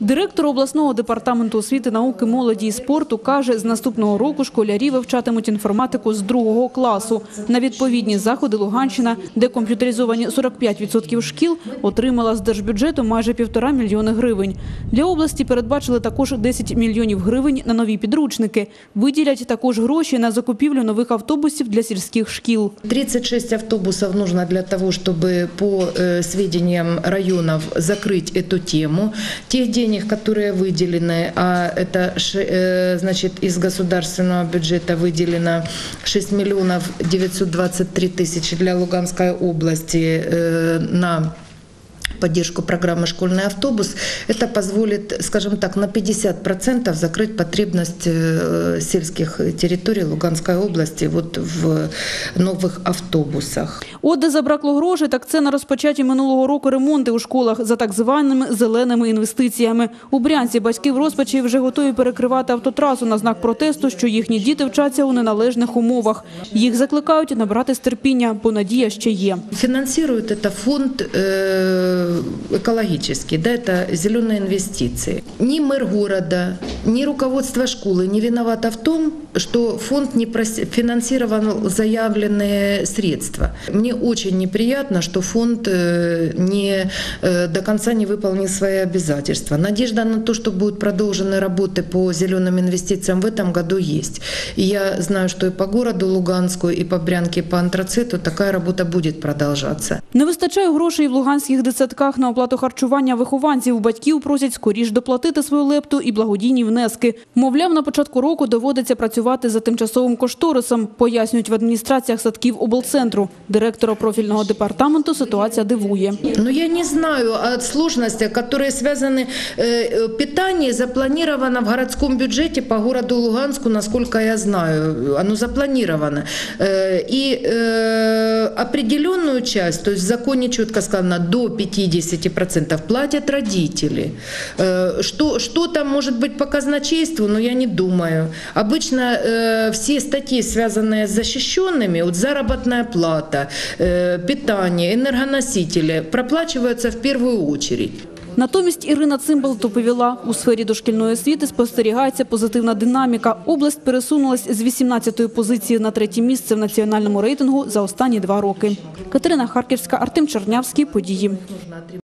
Директор обласного департаменту освіти, науки, молоді і спорту каже, з наступного року школярі вивчатимуть інформатику з другого класу. На відповідні заходи Луганщина, де комп'ютеризовані 45% шкіл, отримала з держбюджету майже півтора мільйони гривень. Для області передбачили також 10 мільйонів гривень на нові підручники. Виділять також гроші на закупівлю нових автобусів для сільських шкіл. 36 автобусов нужно для того, чтобы по э, сведениям районов закрыть эту тему. Тех денег, которые выделены, а это ш- э, значит из государственного бюджета выделено 6 миллионов 923 тысячи для Луганской области э, на поддержку программы «Школьный автобус», это позволит, скажем так, на 50% закрыть потребность э, сельских территорий Луганской области вот в новых автобусах. От де забракло грошей, так це на розпочаті минулого року ремонти у школах за так званими зеленими інвестиціями. У Брянці батьки в розпачі вже готові перекривати автотрасу на знак протесту, що їхні діти вчаться у неналежних умовах. Їх закликають набрати терпіння, бо надія ще є. Финансирует это фонд э, экологический, да, это зеленые инвестиции. Ни мэр города, ни руководство школы не виновато в том, что фонд не прос- финансировал заявленные средства. Мне очень неприятно, что фонд э, не, э, до конца не выполнил свои обязательства. Надежда на то, что будут продолжены работы по зеленым инвестициям в этом году есть. И я знаю, что и по городу Луганску, и по Брянке, и по антрациту такая работа будет продолжаться. Не вистачає грошей в луганських дитсадках на оплату харчування вихованців. Батьків просять скоріш доплатити свою лепту і благодійні внески. Мовляв, на початку року доводиться працювати за тимчасовим кошторисом, пояснюють в адміністраціях садків облцентру. Директора профільного департаменту ситуація дивує. Но я не знаю о сложностях, которые связаны. э, э, Питание запланировано в городском бюджете по городу Луганску, насколько я знаю, оно запланировано. Э, И э, определенную часть, то есть в законе четко сказано, до 50% платят родители. Э, Что, что там может быть по казначейству, но я не думаю. Обычно э, все статьи, связанные с защищенными, вот заработная плата, э, питание, энергоносители, проплачиваются в первую очередь. Натомість Ірина Цимбал доповіла, у сфері дошкільної освіти спостерігається позитивна динаміка. Область пересунулась з 18-ї позиції на третє місце в національному рейтингу за останні два роки. Катерина Харківська, Артем Чернявський. Події.